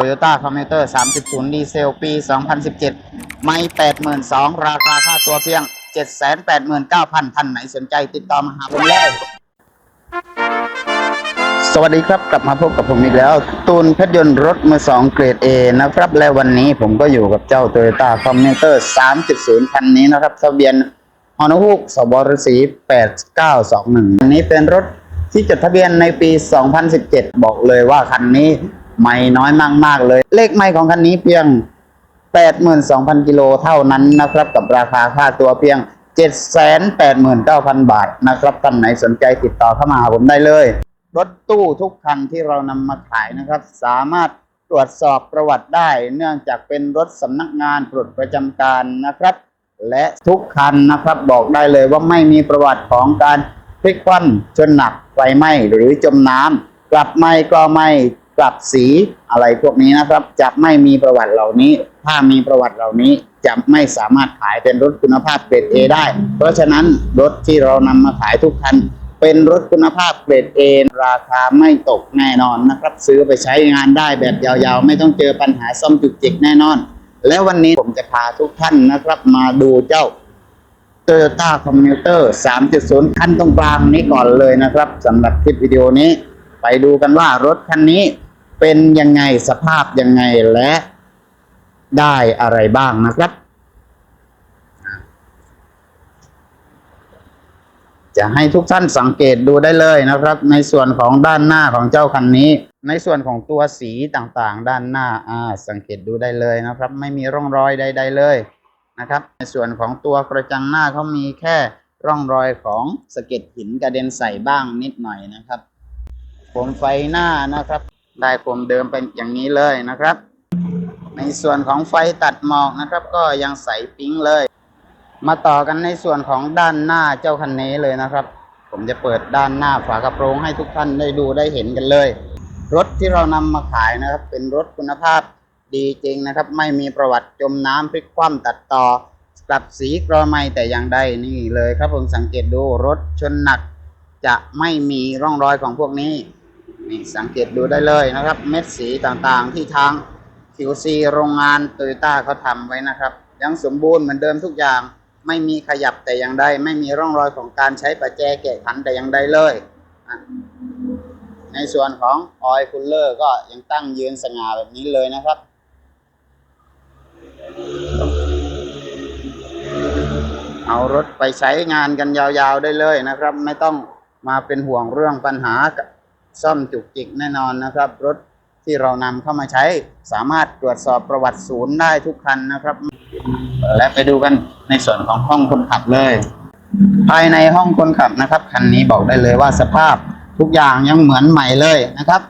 Toyota Commuter 30 ดีเซล ปี 2017 ไม่ 82,000 ราคาค่าตัวเพียง 789,000 ท่านไหนสนใจติดต่อมาหาผมเลยสวัสดีครับกลับมาพบกับผมอีกแล้ว ตูนเพชรยนต์รถมือสองเกรด A นะครับ และวันนี้ผมก็อยู่กับเจ้า Toyota Commuter 3.0 คันนี้นะครับทะเบียนฮอนฮูกสบรสี8921 อันนี้เป็นรถที่จดทะเบียนในปี 2017 บอกเลยว่าคันนี้ ไม่น้อยมากๆเลย เลขไม่ของคันนี้เพียง 82,000 กิโลเท่านั้นนะครับ กับราคาค่าตัวเพียง 789,000 บาทนะครับท่านไหนสนใจติดต่อเข้ามาหาผมได้เลย รถตู้ทุกคันที่เรานำมาขายนะครับ สามารถตรวจสอบประวัติได้ เนื่องจากเป็นรถสำนักงานปลดประจำการนะครับ และทุกคันนะครับบอกได้เลยว่าไม่มีประวัติของการพลิกคว่ำชนหนักไฟไหม้หรือจมน้ำกลับไม่ก็ไม่ กลับสีอะไรพวกนี้นะครับ จะไม่มีประวัติเหล่านี้ ถ้ามีประวัติเหล่านี้จะไม่สามารถขายเป็นรถคุณภาพเกรด A ได้ เพราะฉะนั้นรถที่เรานำมาขายทุกคันเป็นรถคุณภาพเกรด A ราคาไม่ตกแน่นอนนะครับ ซื้อไปใช้งานได้แบบยาวๆ ไม่ต้องเจอปัญหาซ่อมจุกจิกแน่นอน และวันนี้ผมจะพาทุกท่านนะครับ มาดูเจ้า Toyota Commuter 3.0 คันตรงกลางนี้ก่อนเลยนะครับสำหรับคลิปวิดีโอนี้ ไปดูกันว่ารถคันนี้ เป็นยังไงสภาพยังไงและได้อะไรบ้างนะครับจะให้ทุกท่านสังเกตดูได้เลยนะครับ ในส่วนของด้านหน้าของเจ้าคันนี้ ในส่วนของตัวสีต่างๆ ด้านหน้าอ่าสังเกตดูได้เลยนะครับ ไม่มีร่องรอยใด ๆ เลยนะครับ ในส่วนของตัวกระจังหน้าเขามีแค่ร่องรอยของสะเก็ดหินกระเด็นใส่บ้างนิดหน่อยนะครับโคมไฟหน้านะครับ ได้โคมเดิมเป็นอย่างนี้เลยนะครับ ในส่วนของไฟตัดหมอกนะครับ ก็ยังใสปิ๊งเลย มาต่อกันในส่วนของด้านหน้าเจ้าคันนี้เลยนะครับ ผมจะเปิดด้านหน้าฝากระโปรงให้ทุกท่านได้ดูได้เห็นกันเลย รถที่เรานำมาขายนะครับ เป็นรถคุณภาพดีจริงนะครับ ไม่มีประวัติจมน้ำพลิกคว่ำตัดต่อกลับสีกรอไม่แต่อย่างใดนี่เลยครับผมสังเกตดูรถชนหนัก จะไม่มีร่องรอยของพวกนี้ นี่สังเกตดูได้เลยนะครับ เม็ดสีต่างๆที่ทาง QC โรงงานโตโยต้าเขาทำไว้นะครับ ยังสมบูรณ์เหมือนเดิมทุกอย่าง ไม่มีขยับแต่อย่างใด ไม่มีร่องรอยของการใช้ประแจแกะขันแต่อย่างใดเลย ในส่วนของออยคูลเลอร์ก็ยังตั้งยืนสง่าแบบนี้เลยนะครับเอารถไปใช้งานกันยาวๆได้เลยนะครับ ไม่ต้องมาเป็นห่วงเรื่องปัญหา ซ่อมจุกจิกแน่นอนนะครับ รถที่เรานำเข้ามาใช้ สามารถตรวจสอบประวัติศูนย์ได้ทุกคันนะครับ และไปดูกันในส่วนของห้องคนขับเลย ภายในห้องคนขับนะครับคันนี้บอกได้เลยว่าสภาพทุกอย่างยังเหมือนใหม่เลยนะครับ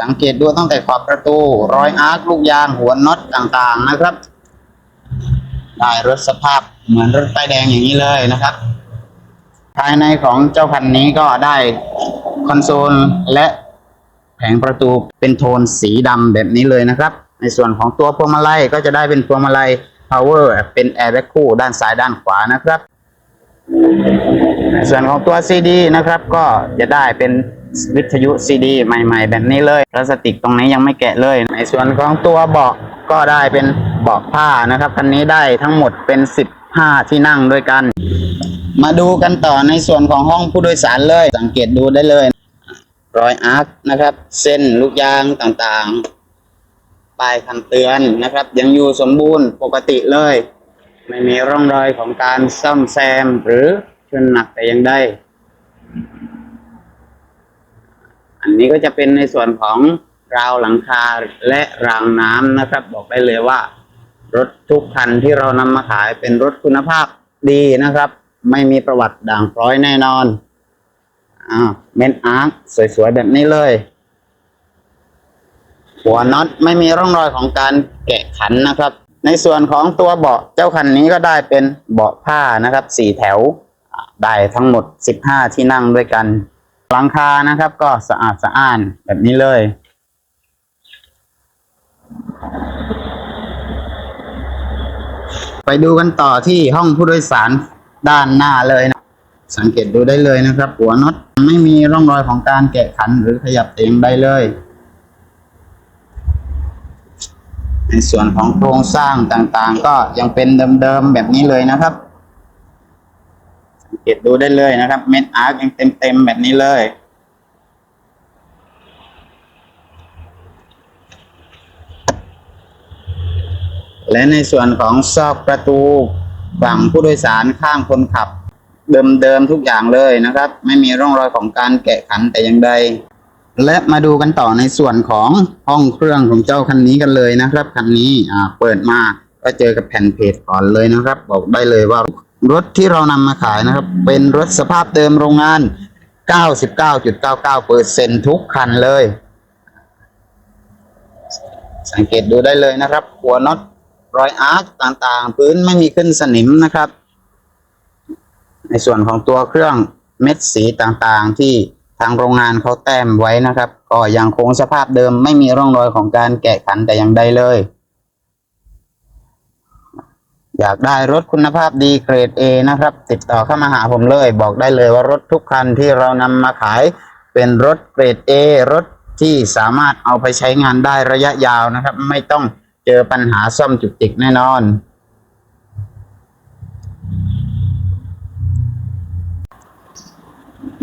สังเกตดูตั้งแต่ขอบประตู รอยอาร์คลูกยางหัวน็อตต่างๆนะครับ ได้รถสภาพเหมือนรถป้ายแดงอย่างนี้เลยนะครับ ภายในของเจ้าคันนี้ก็ได้ คอนโซลและแผงประตูเป็นโทนสีดำแบบนี้เลยนะครับ ในส่วนของตัวพวงมาลัยก็จะได้เป็นพวงมาลัย power เป็นแอร์แบ็กคู่ด้านซ้ายด้านขวานะครับ ในส่วนของตัว CD นะครับ ก็จะได้เป็นวิทยุ CD ใหม่ ๆ แบบนี้เลยพลาสติกตรงนี้ยังไม่แกะเลย ในส่วนของตัวเบาะก็ได้เป็นเบาะผ้านะครับคันนี้ได้ทั้งหมดเป็น 15 ที่นั่งด้วยกัน มาดูกันต่อในส่วนของห้องผู้โดยสารเลย สังเกตดูได้เลย รอยอาร์คนะครับ เส้นลูกยางต่างๆป้ายคำเตือนนะครับ ยังอยู่สมบูรณ์ปกติเลย ไม่มีร่องรอยของการซ่อมแซมหรือชนหนักแต่อย่างใดอันนี้ก็จะเป็นในส่วนของราวหลังคาและรางน้ำนะครับ บอกได้เลยว่า รถทุกคันที่เรานำมาขายเป็นรถคุณภาพดีนะครับ ไม่มีประวัติด่างพร้อยแน่นอน อ้าวเมนอาร์คสวยๆแบบนี้เลย หัวน็อตไม่มีร่องรอยของการแกะขันนะครับ ในส่วนของตัวเบาะเจ้าคันนี้ก็ได้เป็นเบาะผ้านะครับสี่แถวได้ทั้งหมดสิบห้าที่นั่งด้วยกันหลังคานะครับ ก็สะอาดสะอ้านแบบนี้เลย ไปดูกันต่อที่ห้องผู้โดยสารด้านหน้าเลยนะ สังเกตดูได้เลยนะครับ หัวน็อตไม่มีร่องรอยของการแกะขันหรือขยับเองได้เลย ในส่วนของโครงสร้างต่างๆ ก็ยังเป็นเดิมๆแบบนี้เลยนะครับ สังเกตดูได้เลยนะครับ เม็ดอาร์คยังเต็มๆแบบนี้เลยและในส่วนของซอกประตูฝั่งผู้โดยสารข้างคนขับ เดิมๆทุกอย่างเลยนะครับ ไม่มีร่องรอยของการแกะขันแต่อย่างใด และมาดูกันต่อในส่วนของห้องเครื่องของเจ้าคันนี้กันเลยนะครับคันนี้อ่าเปิดมาก็เจอกับแผ่นเพจก่อนเลยนะครับ บอกได้เลยว่ารถที่เรานำมาขายนะครับ เป็นรถสภาพเดิมโรงงาน 99.99เปอร์เซ็นทุกคันเลย สังเกตดูได้เลยนะครับ หัวน็อตรอยอาร์คต่างๆ พื้นไม่มีขึ้นสนิมนะครับ ในส่วนของตัวเครื่องเม็ดสีต่างๆ ที่ทางโรงงานเขาแต้มไว้นะครับ ก็ยังคงสภาพเดิมไม่มีร่องรอยของการแกะขันแต่อย่างใดเลย อยากได้รถคุณภาพดีเกรด A นะครับ ติดต่อเข้ามาหาผมเลย บอกได้เลยว่ารถทุกคันที่เรานำมาขายเป็นรถเกรด A รถที่สามารถเอาไปใช้งานได้ระยะยาวนะครับ ไม่ต้องเจอปัญหาซ่อมจุกจิกแน่นอน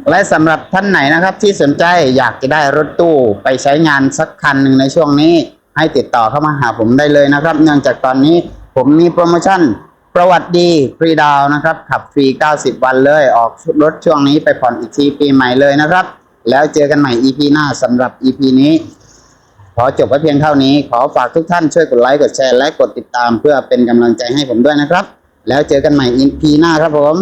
และสำหรับท่านไหนนะครับที่สนใจอยากจะได้รถตู้ไปใช้งานสักคันหนึ่งในช่วงนี้ ให้ติดต่อเข้ามาหาผมได้เลยนะครับ เนื่องจากตอนนี้ผมมีโปรโมชั่นประวัติดีฟรีดาวนะครับ ขับฟรี 90 วันเลย ออกรถช่วงนี้ไปผ่อนอีกทีปีใหม่เลยนะครับ แล้วเจอกันใหม่ EP หน้าสำหรับ EP นี้ ขอจบไว้เพียงเท่านี้ ขอฝากทุกท่านช่วยกดไลค์กดแชร์และกดติดตามเพื่อเป็นกำลังใจให้ผมด้วยนะครับ แล้วเจอกันใหม่ EP หน้าครับผม